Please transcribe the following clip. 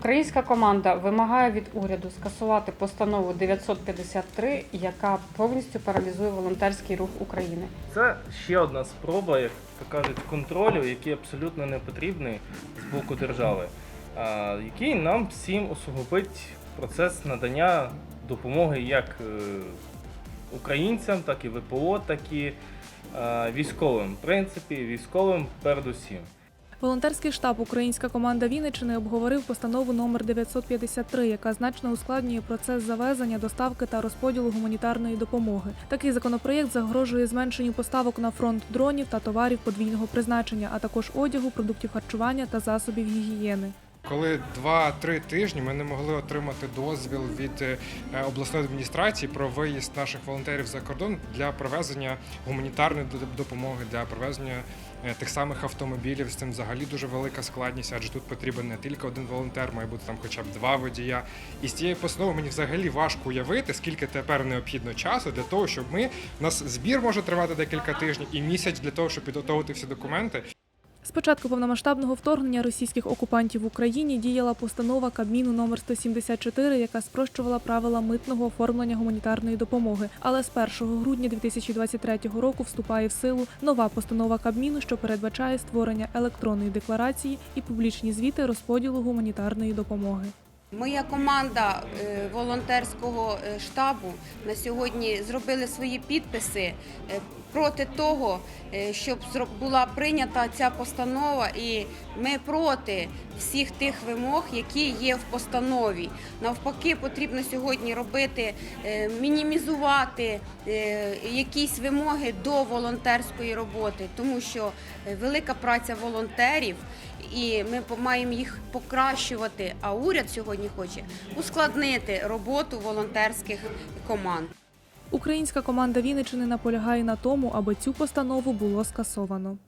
Українська команда вимагає від уряду скасувати постанову 953, яка повністю паралізує волонтерський рух України. Це ще одна спроба, як кажуть, контролю, який абсолютно не потрібний з боку держави, який нам всім усугубить процес надання допомоги як е, українцям, так і ВПО, так і е, військовим. В принципі, військовим передусім. Волонтерський штаб Українська команда Вінниччини обговорив постанову номер 953, яка значно ускладнює процес завезення, доставки та розподілу гуманітарної допомоги. Такий законопроєкт загрожує зменшенню поставок на фронт дронів та товарів подвійного призначення, а також одягу, продуктів харчування та засобів гігієни. Коли 2-3 тижні ми не могли отримати дозвіл від е, обласної адміністрації про виїзд наших волонтерів за кордон для провезення гуманітарної допомоги, для провезення е, тих самих автомобілів. З цим взагалі дуже велика складність, адже тут потрібен не тільки один волонтер, має бути там хоча б два водія. І з цієї постанови мені взагалі важко уявити, скільки тепер необхідно часу для того, щоб ми у нас збір може тривати декілька тижнів і місяць для того, щоб підготовити всі документи. З початку повномасштабного вторгнення російських окупантів в Україні діяла постанова Кабміну номер 174, яка спрощувала правила митного оформлення гуманітарної допомоги. Але з 1 грудня 2023 року вступає в силу нова постанова Кабміну, що передбачає створення електронної декларації і публічні звіти розподілу гуманітарної допомоги. Моя команда е, волонтерського е, штабу на сьогодні зробили свої підписи е, проти того, щоб була прийнята ця постанова, і ми проти всіх тих вимог, які є в постанові. Навпаки, потрібно сьогодні робити, мінімізувати якісь вимоги до волонтерської роботи, тому що велика праця волонтерів і ми маємо їх покращувати. А уряд сьогодні хоче ускладнити роботу волонтерських команд. Українська команда Вінничини наполягає на тому, аби цю постанову було скасовано.